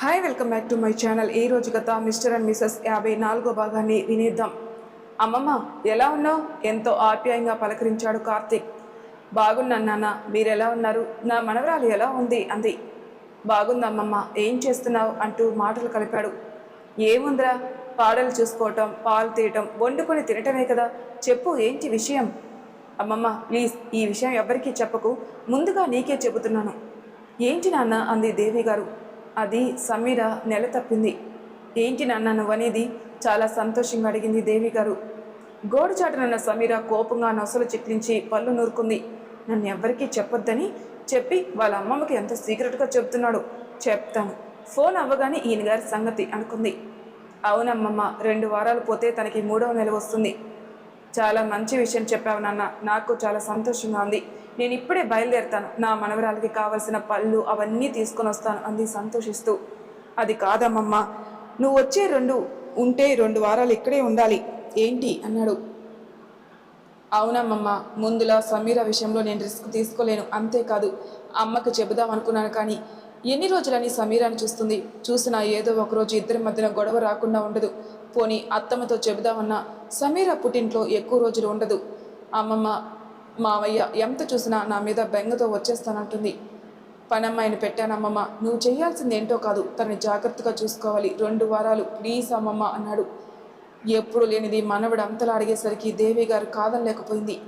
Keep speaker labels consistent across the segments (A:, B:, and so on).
A: Hi welcome back to my channel ఈ రోజు గత మిస్టర్ అండ్ మిసెస్ యాభై నాలుగో భాగాన్ని వినేద్దాం. అమ్మమ్మ ఎలా ఉన్నావు? ఎంతో ఆప్యాయంగా పలకరించాడు కార్తీక్. బాగున్నాను నాన్న మీరెలా ఉన్నారు? నా మనవరాలు ఎలా ఉంది? అంది. బాగుందమ్మమ్మ ఏం చేస్తున్నావు? అంటూ మాటలు కలిపాడు. ఏముందిరా? పాడలు చూసుకోవటం పాలు తీయటం వండుకొని తినటమే కదా. చెప్పు ఏంటి విషయం? అమ్మమ్మ ప్లీజ్ ఈ విషయం ఎవరికీ చెప్పకు. ముందుగా నీకే చెబుతున్నాను. ఏంటి నాన్న? అంది దేవి గారు అది సమీర నెల తప్పింది. ఏంటి నాన్న నువ్వనేది? చాలా సంతోషంగా అడిగింది దేవి గారు. గోడుచాటునున్న సమీర కోపంగా నొసలు చిట్లించి పళ్ళు నూరుకుంది. నన్ను ఎవ్వరికీ చెప్పొద్దని చెప్పి వాళ్ళ అమ్మమ్మకి ఎంత సీక్రెట్గా చెప్తున్నాడు. చెప్తాను. ఫోన్ అవ్వగానే ఈయన గారి సంగతి అనుకుంది. అవునమ్మమ్మ రెండు వారాలు పోతే తనకి మూడవ నెల వస్తుంది. చాలా మంచి విషయం చెప్పావు నాన్న. నాకు చాలా సంతోషంగా ఉంది. నేను ఇప్పుడే బయలుదేరుతాను. నా మనవరాలకి కావలసిన పళ్ళు అవన్నీ తీసుకొని వస్తాను అంది సంతోషిస్తూ. అది కాదమ్మమ్మ. నువ్వు వచ్చే రెండు ఉంటే రెండు వారాలు ఇక్కడే ఉండాలి. ఏంటి? అన్నాడు. అవునమ్మమ్మ. ముందులా సమీర విషయంలో నేను రిస్క్ తీసుకోలేను. అంతేకాదు అమ్మకి చెబుదాం అనుకున్నాను కానీ ఎన్ని రోజులని సమీరాని చూస్తుంది? చూసినా ఏదో ఒకరోజు ఇద్దరి మధ్యన గొడవ రాకుండా ఉండదు. పోనీ అత్తమ్మతో చెబుదామన్నా సమీర పుట్టింట్లో ఎక్కువ రోజులు ఉండదు. అమ్మమ్మ మావయ్య ఎంత చూసినా నా మీద బెంగతో వచ్చేస్తానంటుంది. పనమ్మాయిని పెట్టానమ్మమ్మ నువ్వు చేయాల్సింది ఏంటో కాదు. తనని జాగ్రత్తగా చూసుకోవాలి. రెండు వారాలు ప్లీజ్ అమ్మమ్మ అన్నాడు. ఎప్పుడు లేనిది మనవడు అంతలా అడిగేసరికి దేవి గారు కాదనలేకపోయింది.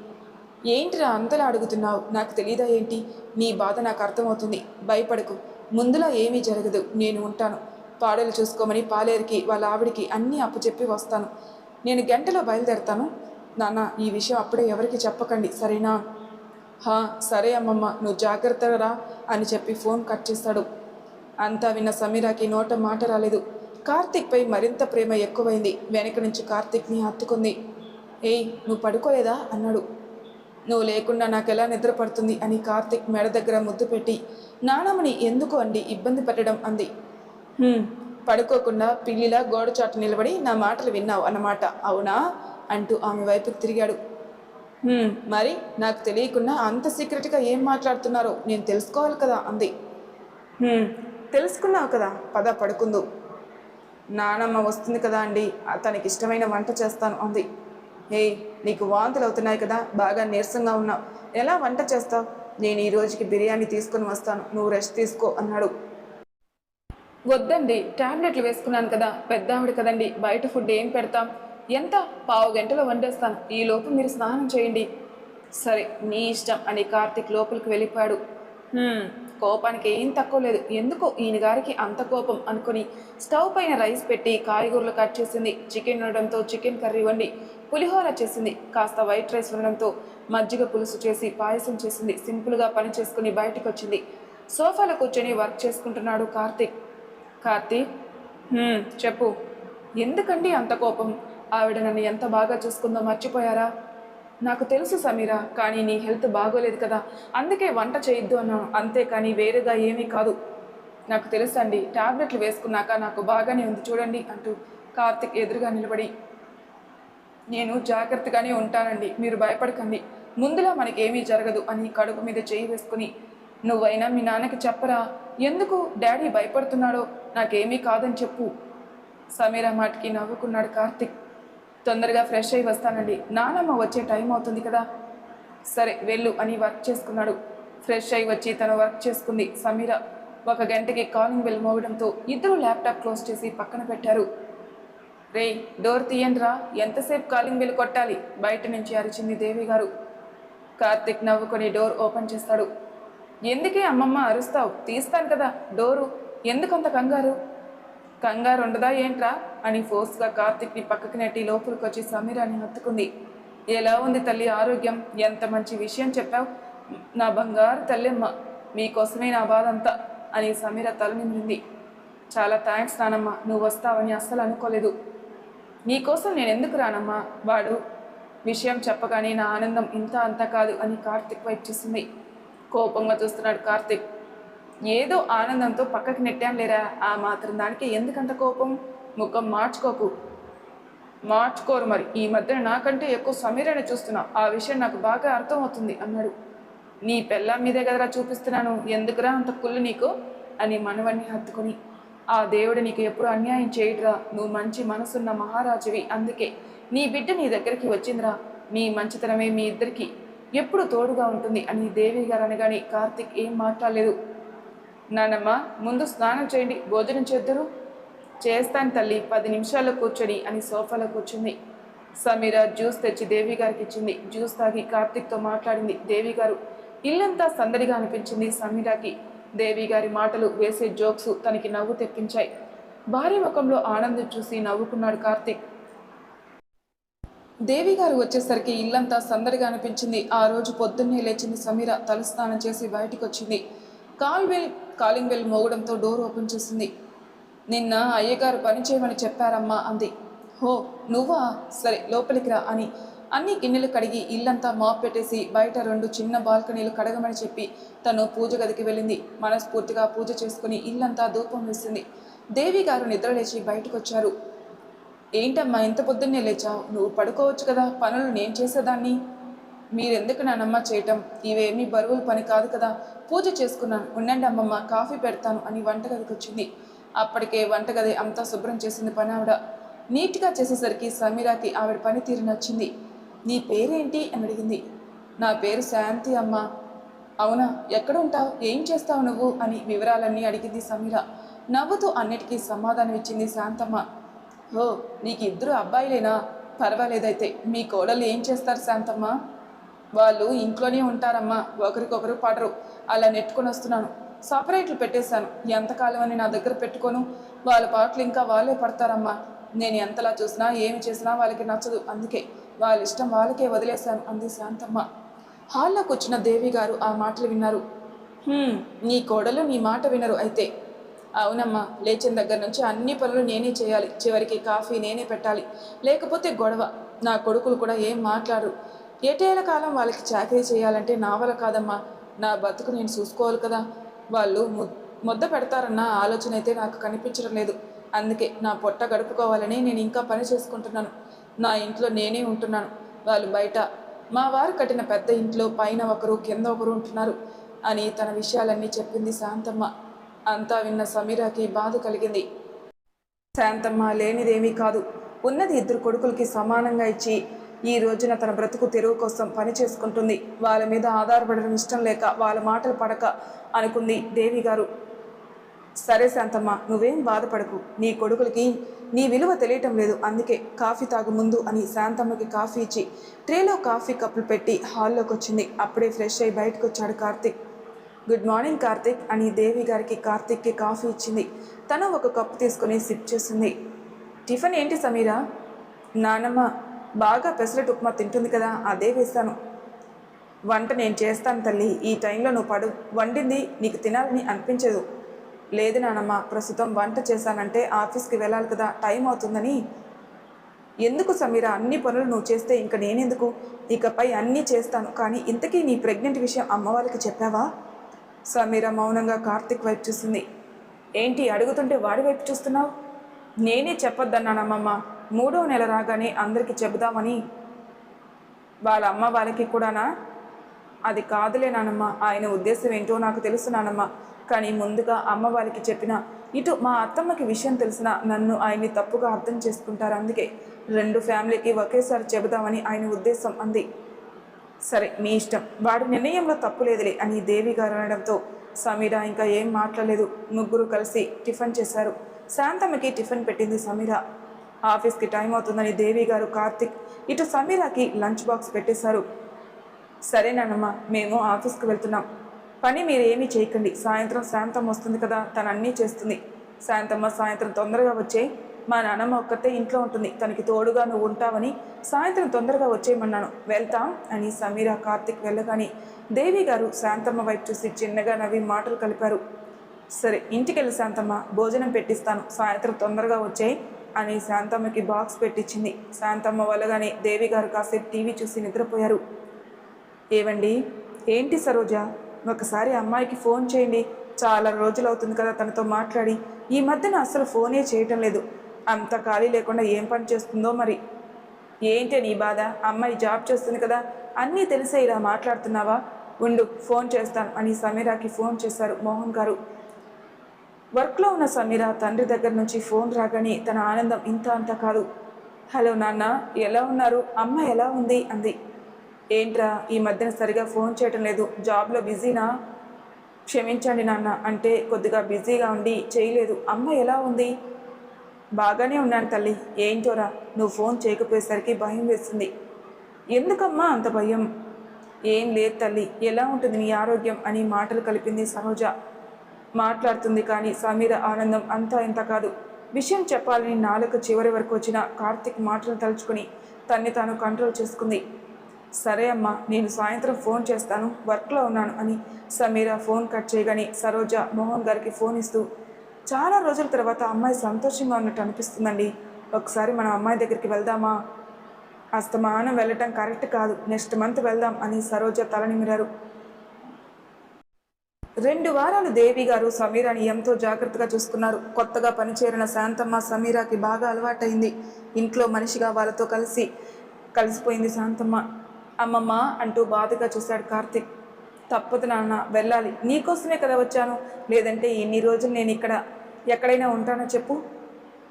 A: ఏంటిరా అంతలా అడుగుతున్నావు? నాకు తెలియదా ఏంటి? నీ బాధ నాకు అర్థమవుతుంది. భయపడకు. ముందులా ఏమీ జరగదు. నేను ఉంటాను. పాడలు చూసుకోమని పాలేరికి వాళ్ళ ఆవిడికి అన్నీ అప్పచెప్పి వస్తాను. నేను గంటలో బయలుదేరతాను. నాన్న ఈ విషయం అప్పుడే ఎవరికి చెప్పకండి. సరేనా? హా సరే అమ్మమ్మ. నువ్వు జాగ్రత్తగా రా అని చెప్పి ఫోన్ కట్ చేస్తాడు. అంతా విన్న సమీరాకి నోట మాట రాలేదు. కార్తిక్పై మరింత ప్రేమ ఎక్కువైంది. వెనక నుంచి కార్తీక్ని హత్తుకుంది. ఏయ్ నువ్వు పడుకోలేదా? అన్నాడు. నువ్వు లేకుండా నాకెలా నిద్ర పడుతుంది అని కార్తిక్ మెడ దగ్గర ముద్దు పెట్టి నానమ్మని ఎందుకు అండి ఇబ్బంది పెట్టడం అంది? "హ్మ్, పడుకోకుండా పిల్లిలా గోడ చాటు నిలబడి నా మాటలు విన్నావు అన్నమాట అవునా? అంటూ ఆమె వైపుకి తిరిగాడు. "హ్మ్, మరి నాకు తెలియకుండా అంత సీక్రెట్గా ఏం మాట్లాడుతున్నారో నేను తెలుసుకోవాలి కదా అంది. "హ్మ్, తెలుసుకున్నావు కదా పద పడుకుందు. నానమ్మ వస్తుంది కదా అండి తనకి ఇష్టమైన వంట చేస్తాను అంది. ఏయ్ నీకు వాంతులు అవుతున్నాయి కదా బాగా నీరసంగా ఉన్నావు. ఎలా వంట చేస్తావు? నేను ఈ రోజుకి బిర్యానీ తీసుకొని వస్తాను. నువ్వు రెస్ట్ తీసుకో అన్నాడు. వద్దండి టాబ్లెట్లు వేసుకున్నాను కదా పెద్ద ఆవిడ కదండి బయట ఫుడ్ ఏం పెడతాం? ఎంత? పావు గంటలో వండేస్తాను. ఈ లోపు మీరు స్నానం చేయండి. సరే నీ ఇష్టం అని కార్తీక్ లోపలికి వెళ్ళిపోయాడు. కోపానికి ఏం తక్కువ లేదు. ఎందుకు ఈయన గారికి అంత కోపం అనుకుని స్టవ్ పైన రైస్ పెట్టి కాయగూరలు కట్ చేసింది. చికెన్ ఉండడంతో చికెన్ కర్రీ వండి పులిహోర చేసింది. కాస్త వైట్ రైస్ ఉండడంతో మజ్జిగ పులుసు చేసి పాయసం చేసింది. సింపుల్గా పని చేసుకుని బయటికి వచ్చింది సోఫాలో కూర్చొని వర్క్ చేసుకుంటున్నాడు కార్తీక్. కార్తీక్? చెప్పు. ఎందుకండి అంత కోపం? ఆవిడ నన్ను ఎంత బాగా చూసుకుందో మర్చిపోయారా? నాకు తెలుసు సమీరా కానీ నీ హెల్త్ బాగోలేదు కదా. అందుకే వంట చేయొద్దు అన్నాను. అంతేకాని వేరేగా ఏమీ కాదు. నాకు తెలుసండి టాబ్లెట్లు వేసుకున్నాక నాకు బాగానే ఉంది చూడండి అంటూ కార్తిక్ ఎదురుగా నిలబడి నేను జాగ్రత్తగానే ఉంటానండి. మీరు భయపడకండి. ముందులా మనకేమీ జరగదు అని కడుపు మీద చేయి వేసుకుని నువ్వైనా మీ నాన్నకి చెప్పరా? ఎందుకు డాడీ భయపడుతున్నాడో నాకేమీ కాదని చెప్పు. సమీరా మాటకి నవ్వుకున్నాడు కార్తిక్. తొందరగా ఫ్రెష్ అయి వస్తానండి. నానమ్మ వచ్చే టైం అవుతుంది కదా. సరే వెళ్ళు అని వర్క్ చేసుకున్నాడు. ఫ్రెష్ అయి వచ్చి తను వర్క్ చేసుకుంది. సమీర ఒక గంటకి కాలింగ్ బెల్ మోగడంతో ఇద్దరు ల్యాప్టాప్ క్లోజ్ చేసి పక్కన పెట్టారు. రేయ్ డోర్ తీయండిరా. ఎంతసేపు కాలింగ్ బిల్ కొట్టాలి? బయట నుంచి అరిచింది దేవి గారు. కార్తిక్ నవ్వుకొని డోర్ ఓపెన్ చేస్తాడు. ఎందుకే అమ్మమ్మ అరుస్తావు? తీస్తాను కదా డోరు. ఎందుకంత కంగారు? కంగారు ఉండదా ఏంట్రా? అని ఫోర్స్గా కార్తిక్ని పక్కకి నెట్టి లోపలికి వచ్చి సమీరాని హత్తుకుంది. ఎలా ఉంది తల్లి ఆరోగ్యం? ఎంత మంచి విషయం చెప్పావు? నా బంగారు తల్లెమ్మ మీకోసమే నా బాధ అంతా అని సమీర తల నిమిరింది. చాలా థ్యాంక్స్ నానమ్మ నువ్వు వస్తావని అస్సలు అనుకోలేదు. నీకోసం నేను ఎందుకు రానమ్మా? వాడు విషయం చెప్పగానే నా ఆనందం ఇంత అంత కాదు అని కార్తిక్ వైపు చూసింది. కోపంగా చూస్తున్నాడు కార్తిక్. ఏదో ఆనందంతో పక్కకి నెట్టాం లేరా? ఆ మాత్రం దానికి ఎందుకంత కోపం? ముఖం మార్చుకోకు. మార్చుకోరు మరి. ఈ మధ్యన నాకంటే ఎక్కువ సమీరని చూస్తున్నా. ఆ విషయం నాకు బాగా అర్థమవుతుంది అన్నాడు. నీ పెళ్ళాం మీదే కదరా చూపిస్తున్నాను. ఎందుకురా అంత కుళ్ళు నీకు? అని మనవణ్ణి హత్తుకొని ఆ దేవుడు నీకు ఎప్పుడు అన్యాయం చేయడురా నువ్వు మంచి మనసున్న మహారాజువి. అందుకే నీ బిడ్డ నీ దగ్గరికి వచ్చిందిరా. నీ మంచితనమే మీ ఇద్దరికి ఎప్పుడు తోడుగా ఉంటుంది అని దేవి గారు అనగానే కార్తిక్ ఏం మాట్లాడలేదు. నానమ్మ ముందు స్నానం చేయండి భోజనం చేద్దరు. చేస్తాను తల్లి పది నిమిషాల్లో కూర్చొని అని సోఫాలో కూర్చుంది. సమీర జ్యూస్ తెచ్చి దేవి గారికి ఇచ్చింది. జ్యూస్ తాగి కార్తిక్తో మాట్లాడింది దేవి గారు. ఇల్లంతా సందడిగా అనిపించింది సమీరాకి. దేవి గారి మాటలు వేసే జోక్స్ తనకి నవ్వు తెప్పించాయి. భార్య ముఖంలో ఆనందం చూసి నవ్వుకున్నాడు కార్తీక్. దేవి గారు వచ్చేసరికి ఇల్లంతా సందడిగా అనిపించింది. ఆ రోజు పొద్దున్నే లేచింది సమీర. తలస్నానం చేసి బయటికి వచ్చింది కాల్ బెల్ కాలింగ్ బెల్ మోగడంతో డోర్ ఓపెన్ చేసింది. నిన్న అయ్యగారు పని చేయమని చెప్పారమ్మా అంది. హో నువ్వా? సరే లోపలికి రా అని అన్ని గిన్నెలు కడిగి ఇల్లంతా మాప్ పెట్టేసి బయట రెండు చిన్న బాల్కనీలు కడగమని చెప్పి తను పూజ గదికి వెళ్ళింది. మనస్ఫూర్తిగా పూజ చేసుకుని ఇల్లంతా ధూపం వేసింది. దేవి గారు నిద్రలేచి బయటకు వచ్చారు ఏంటమ్మా ఇంత పొద్దున్నే లేచావు? నువ్వు పడుకోవచ్చు కదా? పనులు నేను చేసేదాన్ని? మీరెందుకు నానమ్మ చేయటం? ఇవేమీ బరువుల పని కాదు కదా? పూజ చేసుకున్నాను. ఉండండి అమ్మమ్మ కాఫీ పెడతాను అని వంటగదికి వచ్చింది అప్పటికే వంటగది అంతా శుభ్రం చేసింది పని ఆవిడ నీట్గా చేసేసరికి సమీరాకి ఆవిడ పనితీరు నచ్చింది. నీ పేరేంటి? అని అడిగింది. నా పేరు శాంతి అమ్మ. అవునా? ఎక్కడ ఉంటావు ఏం చేస్తావు నువ్వు? అని వివరాలన్నీ అడిగింది సమీర. నవ్వుతూ అన్నిటికీ సమాధానం ఇచ్చింది శాంతమ్మ. ఓ నీకు ఇద్దరు అబ్బాయిలేనా? పర్వాలేదైతే. మీ కోడలు ఏం చేస్తారు శాంతమ్మ? వాళ్ళు ఇంట్లోనే ఉంటారమ్మా. ఒకరికొకరు పడరు. అలా నెట్టుకొని వస్తున్నాను. సపరేట్లు పెట్టేశాను. ఎంతకాలం అని నా దగ్గర పెట్టుకోను. వాళ్ళ పాటలు ఇంకా వాళ్ళే పడతారమ్మా. నేను ఎంతలా చూసినా ఏమి చేసినా వాళ్ళకి నచ్చదు. అందుకే వాళ్ళ ఇష్టం వాళ్ళకే వదిలేశాను అంది శాంతమ్మ. హాల్లో కూర్చున్న దేవి గారు ఆ మాటలు విన్నారు. నీ కోడలు నీ మాట వినరు అయితే. అవునమ్మా లేచిన దగ్గర నుంచి అన్ని పనులు నేనే చేయాలి. చివరికి కాఫీ నేనే పెట్టాలి. లేకపోతే గొడవ. నా కొడుకులు కూడా ఏం మాట్లాడరు. ఏటేళ్ళ కాలం వాళ్ళకి చాకరీ చేయాలంటే నా వల్ల కాదమ్మా. నా బతుకు నేను చూసుకోవాలి కదా. వాళ్ళు ముద్ద పెడతారన్న ఆలోచన అయితే నాకు కనిపించడం లేదు. అందుకే నా పొట్ట గడుపుకోవాలని నేను ఇంకా పని చేసుకుంటున్నాను. నా ఇంట్లో నేనే ఉంటున్నాను. వాళ్ళు బయట మా వారు కట్టిన పెద్ద ఇంట్లో పైన ఒకరు కింద ఒకరు ఉంటున్నారు అని తన విషయాలన్నీ చెప్పింది శాంతమ్మ. అంతా విన్న సమీరాకి బాధ కలిగింది. శాంతమ్మ లేనిదేమీ కాదు. ఉన్నది ఇద్దరు కొడుకులకి సమానంగా ఇచ్చి ఈ రోజున తన బ్రతుకు తెరువు కోసం పని చేసుకుంటుంది. వాళ్ళ మీద ఆధారపడడం ఇష్టం లేక వాళ్ళ మాటలు పడక అనుకుంది దేవి గారు సరే శాంతమ్మ నువ్వేం బాధపడకు. నీ కొడుకులకి నీ విలువ తెలియటం లేదు. అందుకే కాఫీ తాగు ముందు అని శాంతమ్మకి కాఫీ ఇచ్చి ట్రేలో కాఫీ కప్పులు పెట్టి హాల్లోకి వచ్చింది. అప్పుడే ఫ్రెష్ అయి బయటకు వచ్చాడు కార్తిక్. గుడ్ మార్నింగ్ కార్తిక్ అని దేవి గారికి కార్తిక్కి కాఫీ ఇచ్చింది. తను ఒక కప్పు తీసుకొని సిప్ చేసింది. టిఫిన్ ఏంటి సమీరా? నానమ్మ బాగా పెసరట్ ఉప్మా తింటుంది కదా అదే వేస్తాను వంట నేను చేస్తాను తల్లి. ఈ టైంలో నువ్వు పడు. వండింది నీకు తినాలని అనిపించదు. లేదు నానమ్మ ప్రస్తుతం వంట చేశానంటే ఆఫీస్కి వెళ్ళాలి కదా టైం అవుతుందని. ఎందుకు సమీర అన్ని పనులు నువ్వు చేస్తే ఇంక నేనెందుకు? ఇకపై అన్నీ చేస్తాను కానీ ఇంతకీ నీ ప్రెగ్నెంట్ విషయం అమ్మవారికి చెప్పావా? సమీర మౌనంగా కార్తిక్ వైపు చూస్తుంది ఏంటి అడుగుతుంటే వాడి వైపు చూస్తున్నావు? నేనే చెప్పొద్దన్నానమ్మమ్మ మూడో నెల రాగానే అందరికీ చెబుదామని. వాళ్ళ అమ్మ వాళ్ళకి కూడానా? అది కాదులే నానమ్మ ఆయన ఉద్దేశం ఏంటో నాకు తెలుసు నానమ్మ. కానీ ముందుగా అమ్మ వాళ్ళకి చెప్పిన ఇటు మా అత్తమ్మకి విషయం తెలిసిన నన్ను ఆయన్ని తప్పుగా అర్థం చేసుకుంటారు అందుకే రెండు ఫ్యామిలీకి ఒకేసారి చెబుదామని ఆయన ఉద్దేశం అంది. సరే మీ ఇష్టం. వాడి నిర్ణయంలో తప్పు లేదులే అని దేవి గారు అనడంతో సమీర ఇంకా ఏం మాట్లాడలేదు. ముగ్గురు కలిసి టిఫిన్ చేశారు. శాంతమ్మకి టిఫిన్ పెట్టింది సమీర. ఆఫీస్కి టైం అవుతుందని దేవి గారు కార్తిక్ ఇటు సమీరాకి లంచ్ బాక్స్ పెట్టేశారు. సరేనమ్మా మేము ఆఫీస్కి వెళ్తున్నాం. పని మీరు ఏమీ చేయకండి. సాయంత్రం శాంతం వస్తుంది కదా తను అన్నీ చేస్తుంది. శాంతమ్మ సాయంత్రం తొందరగా వచ్చే మా నాన్నమ్మ ఒక్కతే ఇంట్లో ఉంటుంది. తనకి తోడుగా నువ్వు ఉంటావని సాయంత్రం తొందరగా వచ్చేయమన్నాను. వెళ్తాం అని సమీర కార్తిక్ వెళ్ళగాని దేవి గారు శాంతమ్మ వైపు చూసి చిన్నగా నవ్వి మాటలు కలిపారు. సరే ఇంటికెళ్ళి శాంతమ్మ భోజనం పెట్టిస్తాను. సాయంత్రం తొందరగా వచ్చాయి అని శాంతమ్మకి బాక్స్ పెట్టించింది శాంతమ్మ వల్లగానే దేవి గారు కాసేపు టీవీ చూసి నిద్రపోయారు. ఏవండి? ఏంటి సరోజ? ఒకసారి అమ్మాయికి ఫోన్ చేయండి. చాలా రోజులు అవుతుంది కదా తనతో మాట్లాడి. ఈ మధ్యన అసలు ఫోనే చేయటం లేదు. అంత ఖాళీ లేకుండా ఏం పని చేస్తుందో మరి? ఏంటి నీ బాధ? అమ్మాయి జాబ్ చేస్తుంది కదా. అన్నీ తెలిసే ఇలా మాట్లాడుతున్నావా? ఉండు ఫోన్ చేస్తాను అని సమీరాకి ఫోన్ చేశారు మోహన్ గారు. వర్క్లో ఉన్న సమీర తండ్రి దగ్గర నుంచి ఫోన్ రాగానే తన ఆనందం ఇంత అంత కాదు. హలో నాన్న ఎలా ఉన్నారు? అమ్మ ఎలా ఉంది? అంది. ఏంట్రా ఈ మధ్యన సరిగా ఫోన్ చేయటం లేదు జాబ్లో బిజీనా? క్షమించండి నాన్న అంటే కొద్దిగా బిజీగా ఉండి చేయలేదు. అమ్మ ఎలా ఉంది? బాగానే ఉన్నాను తల్లి. ఏంటోరా నువ్వు ఫోన్ చేయకపోయేసరికి భయం వేస్తుంది. ఎందుకమ్మా అంత భయం? ఏం లేదు తల్లి ఎలా ఉంటుంది నీ ఆరోగ్యం అని మాటలు కలిపింది సరోజ. మాట్లాడుతుంది కానీ సమీర ఆనందం అంతా ఇంత కాదు. విషయం చెప్పాలని నాలుక చివరి వరకు వచ్చిన కార్తిక్ మాటలు తలుచుకుని తన్ని తాను కంట్రోల్ చేసుకుంది. సరే అమ్మా నేను సాయంత్రం ఫోన్ చేస్తాను వర్క్లో ఉన్నాను అని సమీర ఫోన్ కట్ చేయగానే సరోజ మోహన్ గారికి ఫోన్ ఇస్తూ చాలా రోజుల తర్వాత అమ్మాయి సంతోషంగా ఉన్నట్టు అనిపిస్తుందండి. ఒకసారి మనం అమ్మాయి దగ్గరికి వెళ్దామా? అస్తమానం వెళ్ళటం కరెక్ట్ కాదు. నెక్స్ట్ మంత్ వెళ్దాం అని సరోజ తలనిమిరారు రెండు వారాలు దేవి గారు సమీరాని ఎంతో జాగ్రత్తగా చూసుకున్నారు. కొత్తగా పనిచేరిన శాంతమ్మ సమీరాకి బాగా అలవాటైంది. ఇంట్లో మనిషిగా వాళ్ళతో కలిసి కలిసిపోయింది శాంతమ్మ. అమ్మమ్మ అంటూ బాధగా చూశాడు కార్తిక్. తప్పదు నాన్న వెళ్ళాలి. నీకోసమే కదా వచ్చాను. లేదంటే ఎన్ని రోజులు నేను ఇక్కడ ఎక్కడైనా ఉంటానో చెప్పు?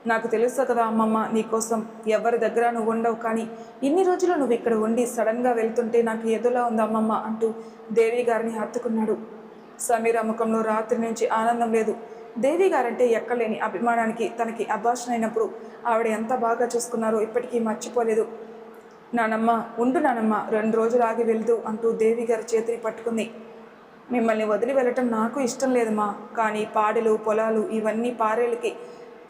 A: నాకు తెలుసు కదా అమ్మమ్మ నీకోసం ఎవరి దగ్గర నువ్వు ఉండవు కానీ ఇన్ని రోజులు నువ్వు ఇక్కడ ఉండి సడన్గా వెళ్తుంటే నాకు ఎదులా ఉంది అమ్మమ్మ అంటూ దేవి గారిని హత్తుకున్నాడు. సమీర ముఖంలో రాత్రి నుంచి ఆనందం లేదు. దేవి గారంటే ఎక్కలేని అభిమానానికి తనకి అభాషణ అయినప్పుడు ఆవిడ ఎంత బాగా చూసుకున్నారో ఇప్పటికీ మర్చిపోలేదు. నానమ్మ ఉండు నానమ్మ రెండు రోజులు ఆగి అంటూ దేవి గారి చేతిని పట్టుకుంది. మిమ్మల్ని వదిలి వెళ్ళటం నాకు ఇష్టం లేదమ్మా కానీ పాడెలు పొలాలు ఇవన్నీ పారేలకి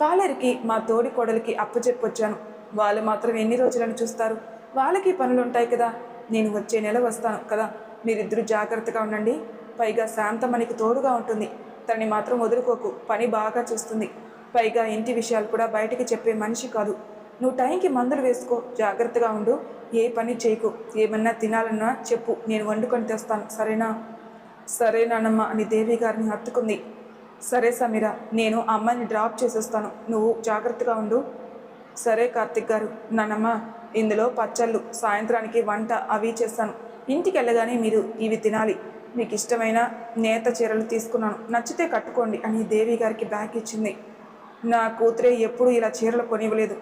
A: పాలేరికి మా తోడి కోడలికి అప్పచెప్పొచ్చాను. వాళ్ళు మాత్రం ఎన్ని రోజులను చూస్తారు? వాళ్ళకి పనులు ఉంటాయి కదా. నేను వచ్చే నెల వస్తాను కదా. మీరిద్దరూ జాగ్రత్తగా ఉండండి. పైగా శాంతమణికి తోడుగా ఉంటుంది. తనని మాత్రం వదులుకోకు. పని బాగా చూస్తుంది. పైగా ఇంటి విషయాలు కూడా బయటికి చెప్పే మనిషి కాదు. నువ్వు టైంకి మందులు వేసుకో జాగ్రత్తగా ఉండు. ఏ పని చేయకు. ఏమన్నా తినాలన్నా చెప్పు. నేను వండుకొని తెస్తాను. సరేనా? సరే నానమ్మ అని దేవి గారిని హత్తుకుంది. సరే సమీర నేను అమ్మాయిని డ్రాప్ చేసేస్తాను. నువ్వు జాగ్రత్తగా ఉండు. సరే కార్తిక్ గారు నానమ్మ ఇందులో పచ్చళ్ళు సాయంత్రానికి వంట అవి చేస్తాను. ఇంటికి వెళ్ళగానే మీరు ఇవి తినాలి. మీకు ఇష్టమైన నేత చీరలు తీసుకున్నాను. నచ్చితే కట్టుకోండి అని దేవి గారికి బ్యాగ్ ఇచ్చింది. నా కూతురే ఎప్పుడూ ఇలా చీరలు కొనివ్వలేదు.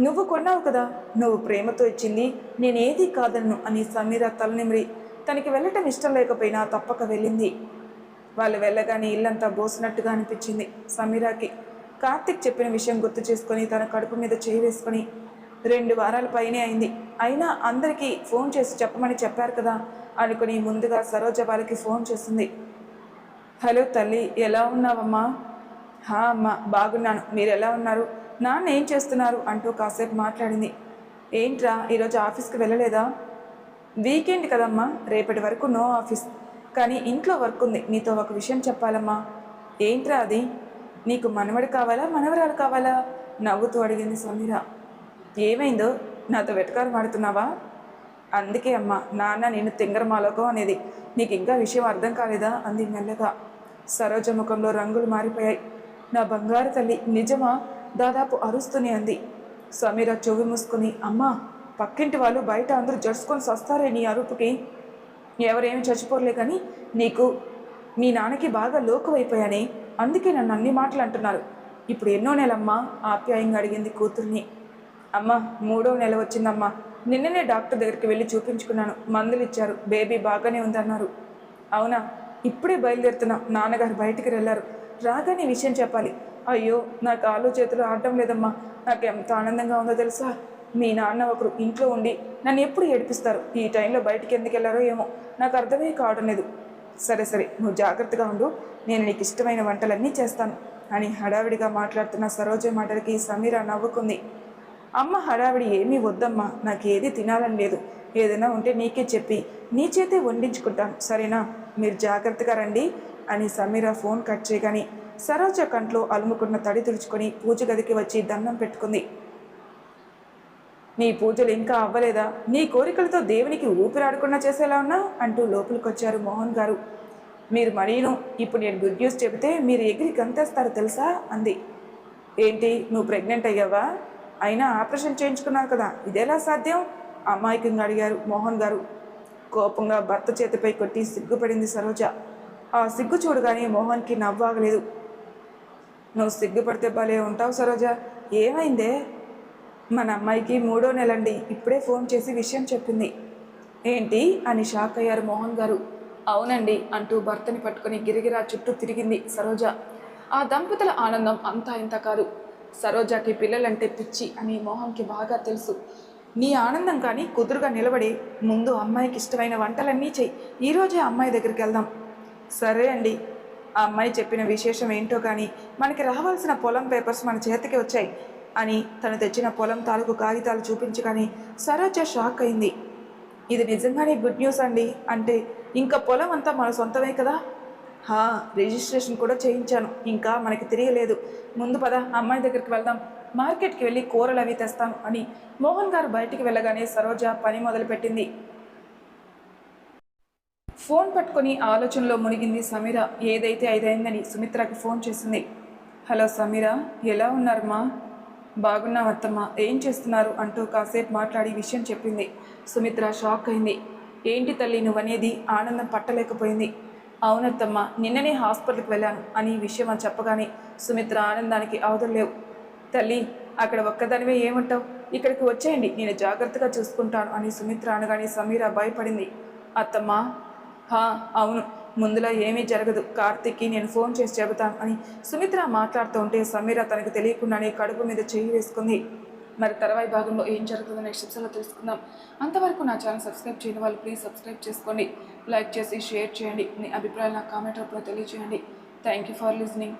A: నువ్వు కొన్నావు కదా నువ్వు ప్రేమతో ఇచ్చింది నేనేది కాదన్ను అని సమీర తలనిమిరి తనకి వెళ్ళటం ఇష్టం లేకపోయినా తప్పక వెళ్ళింది. వాళ్ళు వెళ్ళగానే ఇల్లంతా బోసినట్టుగా అనిపించింది సమీరాకి. కార్తిక్ చెప్పిన విషయం గుర్తు చేసుకొని తన కడుపు మీద చేయి వేసుకొని రెండు వారాల పైనే అయింది. అయినా అందరికీ ఫోన్ చేసి చెప్పమని చెప్పారు కదా అనుకుని ముందుగా సరోజ వాళ్ళకి ఫోన్ చేసింది. హలో తల్లి ఎలా ఉన్నావమ్మా? హా అమ్మ బాగున్నాను. మీరు ఎలా ఉన్నారు? నాన్న ఏం చేస్తున్నారు? అంటూ కాసేపు మాట్లాడింది. ఏంట్రా ఈరోజు ఆఫీస్కి వెళ్ళలేదా? వీకెండ్ కదమ్మా రేపటి వరకు నో ఆఫీస్. కానీ ఇంట్లో వర్క్ ఉంది. నీతో ఒక విషయం చెప్పాలమ్మా. ఏంట్రా అది? నీకు మనవడు కావాలా మనవరాలు కావాలా? నవ్వుతూ అడిగింది సమీర. ఏమైందో? నాతో వెటకారం ఆడుతున్నావా? అందుకే అమ్మా నాన్న నేను తింగరమాలోకం అనేది. నీకు ఇంకా విషయం అర్థం కాలేదా? అంది మెల్లగా. సరోజ ముఖంలో రంగులు మారిపోయాయి. నా బంగారు తల్లి నిజమా? దాదాపు అరుస్తూనే అంది సమీర చెవి మూసుకుని అమ్మా పక్కింటి వాళ్ళు బయట అందరూ జడుచుకొని వస్తారే నీ అరుపుకి. ఎవరేమి చచ్చిపోర్లే కానీ నీకు మీ నాన్నకి బాగా లోకువైపోయానే. అందుకే నన్ను అన్ని మాటలు అంటున్నారు. ఇప్పుడు ఎన్నో నెలమ్మా ఆప్యాయంగా అడిగింది కూతుర్ని. అమ్మ మూడో నెల వచ్చిందమ్మా. నిన్ననే డాక్టర్ దగ్గరికి వెళ్ళి చూపించుకున్నాను. మందులు ఇచ్చారు బేబీ బాగానే ఉందన్నారు. అవునా? ఇప్పుడే బయలుదేరుతున్నా. నాన్నగారు బయటికి వెళ్ళారు. రాగానే విషయం చెప్పాలి. అయ్యో నాకు కాళ్ళు చేతులు ఆడటం లేదమ్మా. నాకు ఎంత ఆనందంగా ఉందో తెలుసా? మీ నాన్న ఒకరు ఇంట్లో ఉండి నన్ను ఎప్పుడు ఏడిపిస్తారు? ఈ టైంలో బయటికి ఎందుకు వెళ్ళారో ఏమో? నాకు అర్థమే కావడం లేదు. సరే సరే నువ్వు జాగ్రత్తగా ఉండు. నేను నీకు ఇష్టమైన వంటలన్నీ చేస్తాను. అని హడావిడిగా మాట్లాడుతున్న సరోజ మాటలకి సమీర నవ్వుకుంది. అమ్మ హడావిడి ఏమీ వద్దమ్మా. నాకు ఏది తినాలని లేదు. ఏదైనా ఉంటే నీకే చెప్పి నీ చేతే వండించుకుంటాను. సరేనా? మీరు జాగ్రత్తగా రండి అని సమీర ఫోన్ కట్ చేయగానే సరోజ కంట్లో అలుముకున్న తడి తుడుచుకొని పూజ గదికి వచ్చి దండం పెట్టుకుంది. నీ పూజలు ఇంకా అవ్వలేదా? నీ కోరికలతో దేవునికి ఊపిరాడకుండా చేసేలా ఉన్నా? అంటూ లోపలికొచ్చారు మోహన్ గారు. మీరు మరీను ఇప్పుడు నేను గుడ్ న్యూస్ చెబితే మీరు ఎగిరి గంతేస్తారు తెలుసా? అంది. ఏంటి నువ్వు ప్రెగ్నెంట్ అయ్యావా? అయినా ఆపరేషన్ చేయించుకున్నారు కదా ఇదేలా సాధ్యం? అమాయకంగా అడిగారు మోహన్ గారు. కోపంగా భర్త చేతిపై కొట్టి సిగ్గుపడింది సరోజ. ఆ సిగ్గు చూడగానే మోహన్కి నవ్వాగలేదు. నువ్వు సిగ్గుపడితే భలే ఉంటావు సరోజ. ఏమైందే? మన అమ్మాయికి మూడో నెలండి. ఇప్పుడే ఫోన్ చేసి విషయం చెప్పింది. ఏంటి? అని షాక్ అయ్యారు మోహన్ గారు. అవునండి అంటూ భర్తని పట్టుకొని గిరిగిరా చుట్టూ తిరిగింది సరోజ. ఆ దంపతుల ఆనందం అంతా ఇంత కాదు. సరోజాకి పిల్లలంటే పిచ్చి అని మోహన్కి బాగా తెలుసు. నీ ఆనందం కానీ కుదురుగా నిలబడి ముందు అమ్మాయికి ఇష్టమైన వంటలన్నీ చెయ్యి ఈరోజే అమ్మాయి దగ్గరికి వెళ్దాం. సరే అండి. ఆ అమ్మాయి చెప్పిన విశేషం ఏంటో కానీ మనకి రావాల్సిన పొలం పేపర్స్ మన చేతికి వచ్చాయి అని తను తెచ్చిన పొలం తాలూకు కాగితాలు చూపించగానే సరోజ షాక్ అయింది. ఇది నిజంగానే గుడ్ న్యూస్ అండి. అంటే ఇంకా పొలం అంతా మన సొంతమే కదా? హా రిజిస్ట్రేషన్ కూడా చేయించాను. ఇంకా మనకి తెలియలేదు. ముందు పద అమ్మాయి దగ్గరికి వెళ్దాం. మార్కెట్కి వెళ్ళి కూరలు అవి తెస్తాను అని మోహన్ గారు బయటికి వెళ్ళగానే సరోజ పని మొదలుపెట్టింది. ఫోన్ పట్టుకొని ఆలోచనలో మునిగింది సమీర. ఏదైతే ఐదైందని సుమిత్రకి ఫోన్ చేసింది. హలో సమీర ఎలా ఉన్నారమ్మా? బాగున్నాం అత్తమ్మ. ఏం చేస్తున్నారు? అంటూ కాసేపు మాట్లాడి విషయం చెప్పింది. సుమిత్ర షాక్ అయింది. ఏంటి తల్లి నువ్వనేది ఆనందం పట్టలేకపోయింది. అవునత్తమ్మ నిన్ననే హాస్పిటల్కి వెళ్ళాను అని విషయం అని చెప్పగానే సుమిత్ర ఆనందానికి అవదలేవు తల్లి అక్కడ ఒక్కదానివే ఏమంటావు? ఇక్కడికి వచ్చేయండి నేను జాగ్రత్తగా చూసుకుంటాను అని సుమిత్ర అనగానే సమీర భయపడింది. అత్తమ్మ హా అవును. ముందులా ఏమీ జరగదు. కార్తిక్కి నేను ఫోన్ చేసి చెబుతాను అని సుమిత్ర మాట్లాడుతూ ఉంటే సమీర తనకు తెలియకుండానే కడుపు మీద చేయి వేసుకుంది. మరి తర్వాయి భాగంలో ఏం జరుగుతుందో నెక్స్ట్ ఎపిసోడ్లో తెలుసుకుందాం. అంతవరకు నా ఛానల్ సబ్స్క్రైబ్ చేయని వాళ్ళు ప్లీజ్ సబ్స్క్రైబ్ చేసుకోండి. లైక్ చేసి షేర్ చేయండి. మీ అభిప్రాయాలు నా కామెంట్ రూపంలో తెలియజేయండి. Thank you for listening.